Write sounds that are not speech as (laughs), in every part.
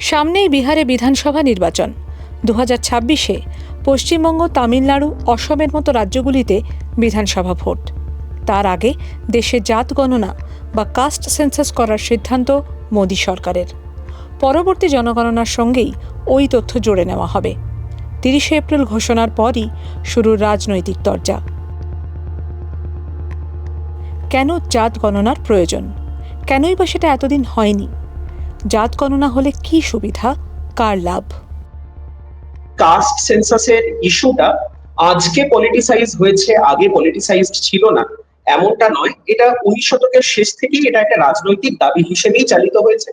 সামনেই বিহারে বিধানসভা নির্বাচন। দু হাজার ছাব্বিশে পশ্চিমবঙ্গ, তামিলনাড়ু, অসমের মতো রাজ্যগুলিতে বিধানসভা ভোট। তার আগে দেশে জাত গণনা বা কাস্ট সেন্সাস করার সিদ্ধান্ত মোদী সরকারের। পরবর্তী জনগণনার সঙ্গেই ওই তথ্য জুড়ে নেওয়া হবে। তিরিশে এপ্রিল ঘোষণার পরই শুরু রাজনৈতিক দরজা কেন জাত গণনার প্রয়োজন? কেনই বা সেটা এতদিন হয়নি? জাত গণনা হলে কি সুবিধা? কার লাভ? কাস্ট সেন্সাসের ইস্যুটা আজকে পলিটিসাইজ হয়েছে, আগে পলিটিসাইজড ছিল না। এমনটা নয়, এটা উনিশ শতকের শেষ থেকেই এটা একটা রাজনৈতিক দাবি হিসেবেই চালিত হয়েছে।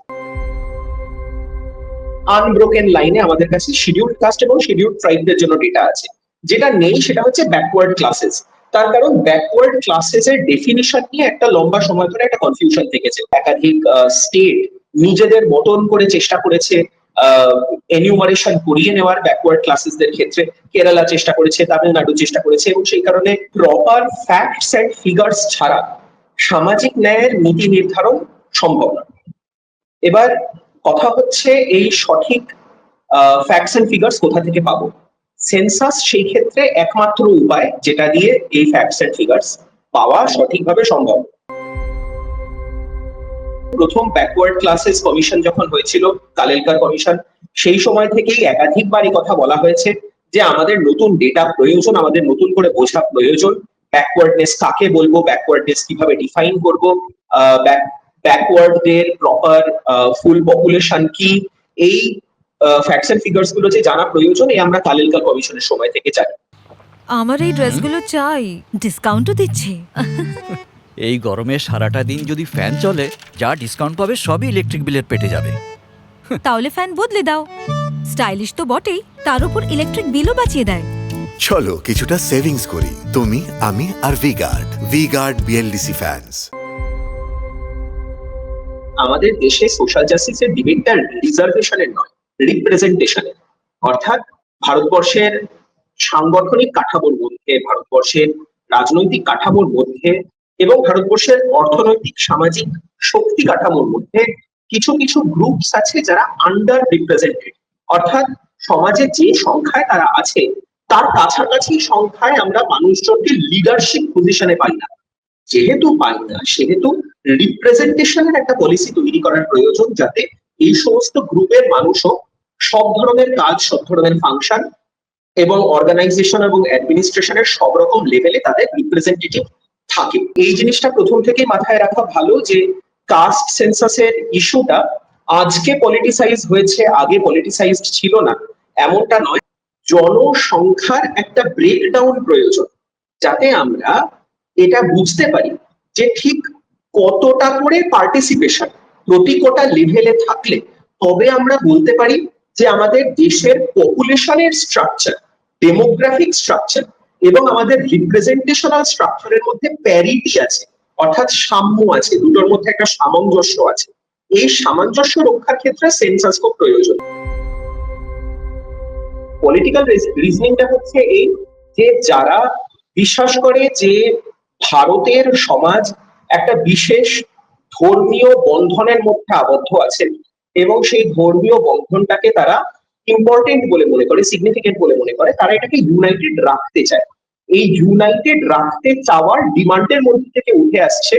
আনব্রোকেন লাইনে আমাদের কাছে শিডিউল কাস্ট এবং শিডিউল ট্রাইবদের জন্য ডেটা আছে। যেটা নেই সেটা হচ্ছে ব্যাকওয়ার্ড ক্লাসেস তার কারণ ব্যাকওয়ার্ড ক্লাসেস এর ডেফিনিশন নিয়ে একটা লম্বা সময় ধরে একটা কনফিউশন থেকেছে। একাধিক স্টেট নিজেদের মতন করে চেষ্টা করেছে এনিউমারেশন করিয়ে নেওয়ার ব্যাকওয়ার্ড ক্লাসেসদের ক্ষেত্রে কেরালা চেষ্টা করেছে, তামিলনাড়ু চেষ্টা করেছে এবং সেই কারণে প্রপার ফ্যাক্টস এন্ড ফিগার্স ছাড়া সামাজিক ন্যায়ের নীতি নির্ধারণ সম্ভব না এবার কথা হচ্ছে এই সঠিক ফ্যাক্টস এন্ড ফিগার্স কোথা থেকে পাবো? সেন্সাস সেই ক্ষেত্রে একমাত্র উপায় যেটা দিয়ে এই ফ্যাক্টস এন্ড ফিগার্স পাওয়া সঠিকভাবে সম্ভব। প্রথম ব্যাকওয়ার্ড ক্লাসেস কমিশন যখন হয়েছিল কালেলকার কমিশন সেই সময় থেকেই একাধিকবার এই কথা বলা হয়েছে যে আমাদের নতুন ডেটা প্রয়োজন আমাদের নতুন করে বোঝা প্রয়োজন। ব্যাকওয়ার্ডনেস কাকে বলব ব্যাকওয়ার্ডনেস কীভাবে ডিফাইন করব ব্যাকওয়ার্ডদের প্রপার ফুল পপুলেশন কি? এই ফ্যাক্টস এন্ড ফিগার্সগুলো যে জানা প্রয়োজন এই আমরা কালেলকার কমিশনের সময় থেকে জানি। আমার এই ড্রেসগুলো চাই ডিসকাউন্টও দিচ্ছে। (laughs) এই গরমে সারাটা দিন যদি ফ্যান চলে যা ডিসকাউন্ট পাবে সবই ইলেকট্রিক বিলের পেটে যাবে। তাহলে ফ্যান বদলে দাও। স্টাইলিশ তো বটেই তার উপর ইলেকট্রিক বিলও বাঁচিয়ে দেয়। চলো কিছুটা সেভিংস করি তুমি আমি আর ভিগার্ড ভিগার্ড বিএলডিসি ফ্যান্স আমাদের দেশে সোশ্যাল জাস্টিসের ডিবেটটা রিজার্ভেশনের নয় রিপ্রেজেন্টেশনের অর্থাৎ ভারতবর্ষের সাংগঠনিক কাঠামোর মধ্যে ভারতবর্ষের রাজনৈতিক কাঠামোর মধ্যে এবং ভারতবর্ষের অর্থনৈতিক, সামাজিক শক্তি কাঠামোর মধ্যে কিছু কিছু গ্রুপস আছে যারা আন্ডার রিপ্রেজেন্টেড অর্থাৎ সমাজে যে সংখ্যায় তারা আছে, তার কাছাকাছি সংখ্যায় আমরা মানুষজনকে লিডারশিপ পজিশনে পাই না। যেহেতু পাই না, সেহেতু রিপ্রেজেন্টেশনের একটা পলিসি তৈরি করার প্রয়োজন যাতে এই সমস্ত গ্রুপের মানুষও সব ধরনের কাজ, সব ধরনের ফাংশন এবং অর্গানাইজেশন এবং অ্যাডমিনিস্ট্রেশনের সব রকম লেভেলে তাদের রিপ্রেজেন্টেটিভ থাকে। এই জিনিসটা প্রথম থেকেই মাথায় রাখা ভালো যে কাস্ট সেন্সাসের ইস্যুটা আজকে পলিটিসাইজ হয়েছে, আগে পলিটিসাইজড ছিল না। এমনটা নয়, জনসংখ্যার একটা ব্রেকডাউন প্রয়োজন, যাতে আমরা এটা বুঝতে পারি যে ঠিক কতটা করে পার্টিসিপেশন প্রতি কোটা লেভেলে থাকলে তবে আমরা বলতে পারি যে আমাদের দেশের পপুলেশনের স্ট্রাকচার ডেমোগ্রাফিক স্ট্রাকচার এবং আমাদের রিপ্রেজেন্টেশনাল স্ট্রাকচারের মধ্যে প্যারিটি আছে, অর্থাৎ সাম্য আছে, দুটোর মধ্যে একটা সামঞ্জস্য আছে। এই সামঞ্জস্য রক্ষার ক্ষেত্রে সেন্সাস খুব প্রয়োজন। পলিটিক্যাল রিজনিংটা হচ্ছে এই যে যারা বিশ্বাস করে যে ভারতের সমাজ একটা বিশেষ ধর্মীয় বন্ধনের মধ্যে আবদ্ধ আছেন এবং সেই ধর্মীয় বন্ধনটাকে তারা ইম্পর্টেন্ট বলে মনে করে সিগনিফিকেন্ট বলে মনে করে, তারা এটাকে ইউনাইটেড রাখতে চায়। এই ইউনাইটেড রাখতে চাওয়ার ডিমান্ডের মধ্যে থেকে উঠে আসছে।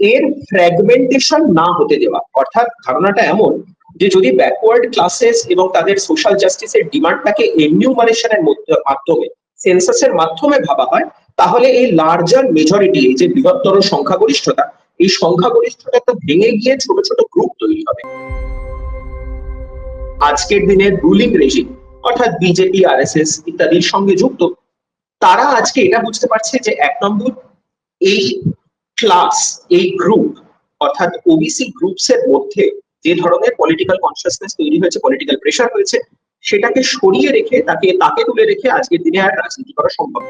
এর ফ্র্যাগমেন্টেশন না হতে দেওয়া। অর্থাৎ ধারণাটা এমন যে যদি ব্যাকওয়ার্ড ক্লাসেস এবং তাদের সোশ্যাল জাস্টিসের ডিমান্ডটাকে এনিউমারেশনের মাধ্যমে সেন্সাসের মাধ্যমে ভাবা হয়, তাহলে এই লার্জার মেজরিটি এই যে বৃহত্তর সংখ্যাগরিষ্ঠতা, এই সংখ্যাগরিষ্ঠতা ভেঙে গিয়ে ছোট ছোট গ্রুপ তৈরি হবে। আজকের দিনের রুলিং রেজিম অর্থাৎ বিজেপি আর ইত্যাদির সঙ্গে যুক্ত তারা আজকে এটা বুঝতে পারছে যে এক নম্বর এই ক্লাস এই গ্রুপ অর্থাৎ ওবিসি গ্রুপস এর মধ্যে যে ধরনের পলিটিক্যাল কনসিয়াসনেস তৈরি হয়েছে পলিটিক্যাল প্রেশার হয়েছে, সেটাকে সরিয়ে রেখে, তাকে তাকে তুলে রেখে আজকের দিনে আর রাজনীতি করা সম্ভব।